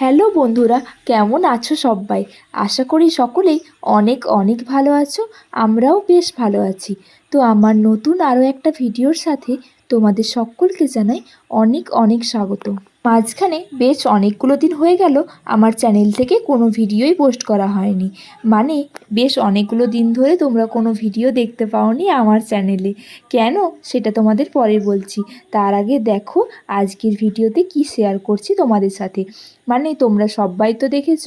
Hello বন্ধুরা, কেমন আছো সবাই? আশা করি সকলেই অনেক অনেক ভালো আছো, আমরাও বেশ ভালো আছি। তো আমার নতুন আরও একটা ভিডিওর সাথে তোমাদের সকলকে জানাই অনেক অনেক স্বাগত। মাঝখানে বেশ অনেকগুলো দিন হয়ে গেল আমার চ্যানেল থেকে কোনো ভিডিওই পোস্ট করা হয়নি। মানে বেশ অনেকগুলো দিন ধরে তোমরা কোনো ভিডিও দেখতে পাওনি আমার চ্যানেলে। কেন? সেটা তোমাদের পরে বলছি। তার আগে দেখো আজকের ভিডিওতে কি শেয়ার করছি তোমাদের সাথে। মানে তোমরা সবাই তো দেখেছ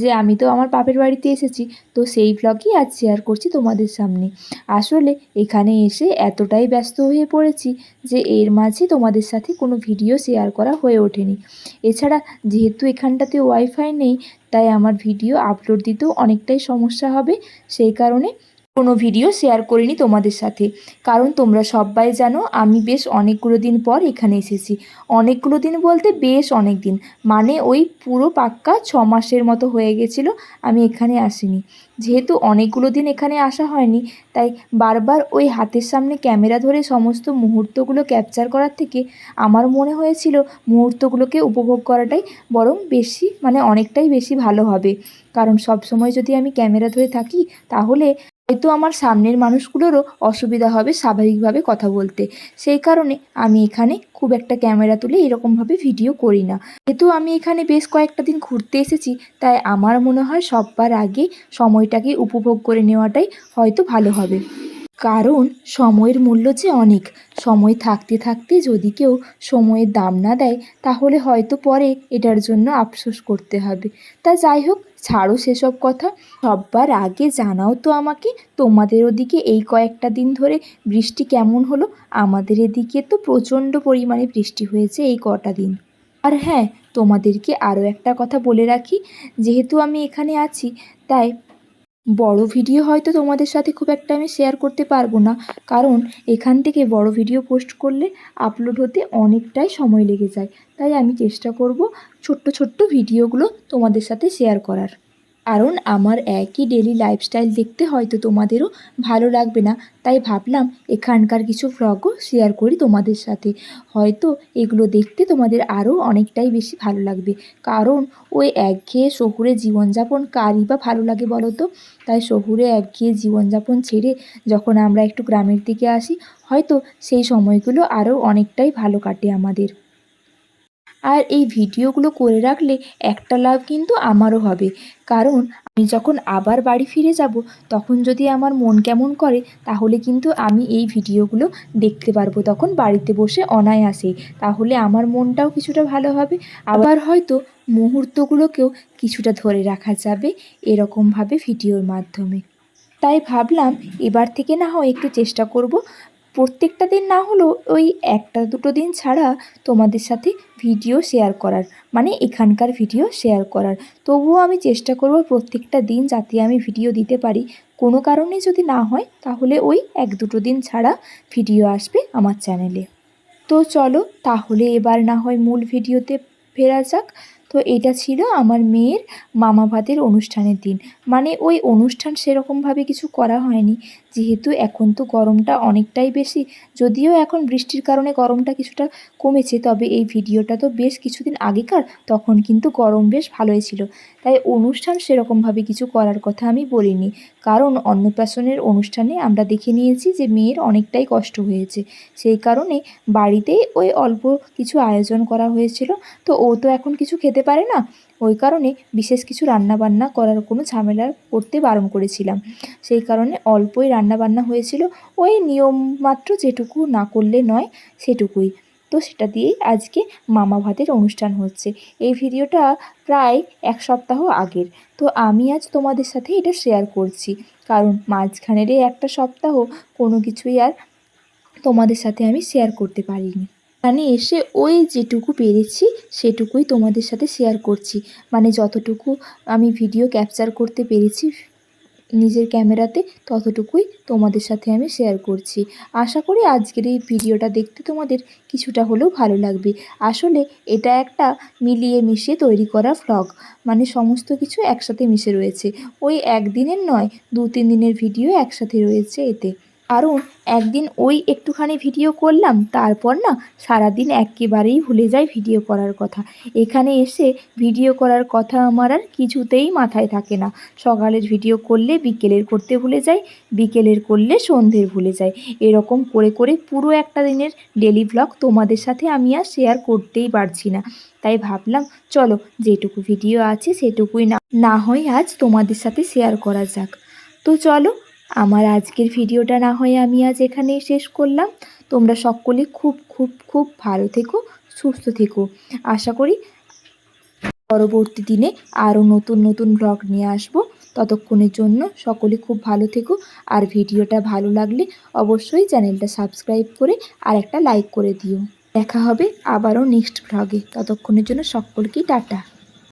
যে আমি তো আমার বাপের বাড়িতে এসেছি, তো সেই ব্লগই আজ শেয়ার করছি তোমাদের সামনে। আসলে এখানে এসে এতটাই ব্যস্ত হয়ে পড়েছি যে এর মাঝে তোমাদের সাথে কোনো ভিডিও শেয়ার করা হয়ে ওঠেনি। এছাড়া যেহেতু এখানটাতে ওয়াইফাই নেই, তাই আমার ভিডিও আপলোড দিতেও অনেকটাই সমস্যা হবে। সেই কারণে কোনো ভিডিও শেয়ার করিনি তোমাদের সাথে। কারণ তোমরা সবাই জানো, আমি বেশ অনেকগুলো দিন পর এখানে এসেছি। অনেকগুলো দিন বলতে বেশ অনেক দিন মানে ওই পুরো পাক্কা ছ মাসের মতো হয়ে গেছিল, আমি এখানে আসিনি। যেহেতু অনেকগুলো দিন এখানে আসা হয়নি, তাই বারবার ওই হাতের সামনে ক্যামেরা ধরে সমস্ত মুহূর্তগুলো ক্যাপচার করার থেকে আমার মনে হয়েছিল মুহূর্তগুলোকে উপভোগ করাটাই বরং বেশি মানে অনেকটাই বেশি ভালো হবে। কারণ সব সময় যদি আমি ক্যামেরা ধরে থাকি, তাহলে হয়তো আমার সামনের মানুষগুলোরও অসুবিধা হবে স্বাভাবিকভাবে কথা বলতে। সেই কারণে আমি এখানে খুব একটা ক্যামেরা তুলে এরকমভাবে ভিডিও করি না। যেহেতু আমি এখানে বেশ কয়েকটা দিন ঘুরতে এসেছি, তাই আমার মনে হয় সববার আগে সময়টাকে উপভোগ করে নেওয়াটাই হয়তো ভালো হবে। কারণ সময়ের মূল্য যে অনেক। সময় থাকতে থাকতে যদি কেউ সময়ের দাম না দেয়, তাহলে হয়তো পরে এটার জন্য আফসোস করতে হবে। তা যাই হোক, ছাড়ো সেসব কথা। সববার আগে জানাও তো আমাকে, তোমাদের ওদিকে এই কয়েকটা দিন ধরে বৃষ্টি কেমন হলো? আমাদের এদিকে তো প্রচণ্ড পরিমাণে বৃষ্টি হয়েছে এই কটা দিন। আর হ্যাঁ তোমাদেরকে আরও একটা কথা বলে রাখি। যেহেতু আমি এখানে আছি, তাই বড় ভিডিও হয়তো তোমাদের সাথে খুব একটা আমি শেয়ার করতে পারব না। কারণ এখান থেকে বড় ভিডিও পোস্ট করলে আপলোড হতে অনেকটাই সময় লেগে যায়। তাই আমি চেষ্টা করব ছোট্ট ছোট্ট ভিডিওগুলো তোমাদের সাথে শেয়ার করার। কারণ আমার একই ডেলি লাইফস্টাইল দেখতে হয়তো তোমাদেরও ভালো লাগবে না। তাই ভাবলাম এখানকার কিছু ভ্লগও শেয়ার করি তোমাদের সাথে। হয়তো এগুলো দেখতে তোমাদের আরও অনেকটাই বেশি ভালো লাগবে। কারণ ওই একঘেয়ে শহুরে জীবনযাপন কারই বা ভালো লাগে বলো তো? তাই শহুরে একঘেয়ে জীবনযাপন ছেড়ে যখন আমরা একটু গ্রামের দিকে আসি, হয়তো সেই সময়গুলো আরও অনেকটাই ভালো কাটে আমাদের। আর এই ভিডিওগুলো করে রাখলে একটা লাভ কিন্তু আমারও হবে। কারণ আমি যখন আবার বাড়ি ফিরে যাব, তখন যদি আমার মন কেমন করে, তাহলে কিন্তু আমি এই ভিডিওগুলো দেখতে পারব তখন বাড়িতে বসে অনায়াসেই তাহলে আমার মনটাও কিছুটা ভালো হবে। আবার হয়তো মুহূর্তগুলোকেও কিছুটা ধরে রাখা যাবে এরকমভাবে ভিডিওর মাধ্যমে। তাই ভাবলাম এবার থেকে না হয় একটু চেষ্টা করব প্রত্যেকটা দিন না হলেও ওই একটা দুটো দিন ছাড়া তোমাদের সাথে ভিডিও শেয়ার করার মানে এখানকার ভিডিও শেয়ার করার। তবুও আমি চেষ্টা করব প্রত্যেকটা দিন যাতে আমি ভিডিও দিতে পারি। কোনো কারণে যদি না হয়, তাহলে ওই এক দুটো দিন ছাড়া ভিডিও আসবে আমার চ্যানেলে তো চলো, তাহলে এবার না হয় মূল ভিডিওতে ফেরা যাক। তো এটা ছিল আমার মেয়ের মামা ভাতের অনুষ্ঠানের দিন। মানে ওই অনুষ্ঠান সেরকমভাবে কিছু করা হয়নি। যেহেতু এখন তো গরমটা অনেকটাই বেশি, যদিও এখন বৃষ্টির কারণে গরমটা কিছুটা কমেছে, তবে এই ভিডিওটা তো বেশ কিছুদিন আগেকার, তখন কিন্তু গরম বেশ ভালোই ছিল। তাই অনুষ্ঠান সেরকমভাবে কিছু করার কথা আমি বলিনি। কারণ অন্নপ্রাশনের অনুষ্ঠানে আমরা দেখে নিয়েছি যে মেয়ের অনেকটাই কষ্ট হয়েছে। সেই কারণে বাড়িতেই ওই অল্প কিছু আয়োজন করা হয়েছিল। তো ও তো এখন কিছু খেতে পারে না। ওই কারণে বিশেষ কিছু রান্নাবান্না করার কোনো ঝামেলা করতে বারণ করেছিলাম। সেই কারণে অল্পই রান্নাবান্না হয়েছিল। ওই নিয়ম মাত্র যেটুকু না করলে নয়, সেটুকুই। তো সেটা দিয়েই আজকে মামা ভাতের অনুষ্ঠান হচ্ছে। এই ভিডিওটা প্রায় এক সপ্তাহ আগের। তো আমি আজ তোমাদের সাথে এটা শেয়ার করছি। কারণ মাঝখানের একটা সপ্তাহ কোনো কিছুই আর তোমাদের সাথে আমি শেয়ার করতে পারিনি। এখানে এসে ওই যেটুকু পেরেছি, সেটুকুই তোমাদের সাথে শেয়ার করছি। মানে যতটুকু আমি ভিডিও ক্যাপচার করতে পেরেছি নিজের ক্যামেরাতে ততটুকুই তোমাদের সাথে আমি শেয়ার করছি। আশা করি আজকের এই ভিডিওটা দেখতে তোমাদের কিছুটা হলেও ভালো লাগবে। আসলে এটা একটা মিলিয়ে মিশিয়ে তৈরি করা ভ্লগ মানে সমস্ত কিছু একসাথে মিশে রয়েছে। ওই একদিনের নয় দু তিন দিনের ভিডিও একসাথে রয়েছে এতে। কারণ একদিন ওই একটুখানি ভিডিও করলাম, তারপর না সারাদিন একেবারেই ভুলে যাই ভিডিও করার কথা। এখানে এসে ভিডিও করার কথা আমার আর কিছুতেই মাথায় থাকে না। সকালের ভিডিও করলে বিকেলের করতে ভুলে যাই, বিকেলের করলে সন্ধ্যের ভুলে যাই। এরকম করে করে পুরো একটা দিনের ডেলি ব্লগ তোমাদের সাথে আমি আর শেয়ার করতেই পারছি না। তাই ভাবলাম, চলো যেটুকু ভিডিও আছে সেটুকুই না না হয় আজ তোমাদের সাথে শেয়ার করা যাক। তো চলো আমার আজকের ভিডিওটা না হয় আমি আজ এখানেই শেষ করলাম। তোমরা সকলে খুব খুব খুব ভালো থেকো, সুস্থ থেকো। আশা করি পরবর্তী দিনে আরও নতুন নতুন ব্লগ নিয়ে আসব। ততক্ষণের জন্য সকলে খুব ভালো থেকো। আর ভিডিওটা ভালো লাগলে অবশ্যই চ্যানেলটা সাবস্ক্রাইব করে আর একটা লাইক করে দিও। দেখা হবে আবারও নেক্সট ব্লগে ততক্ষণের জন্য সকলকেই টাটা।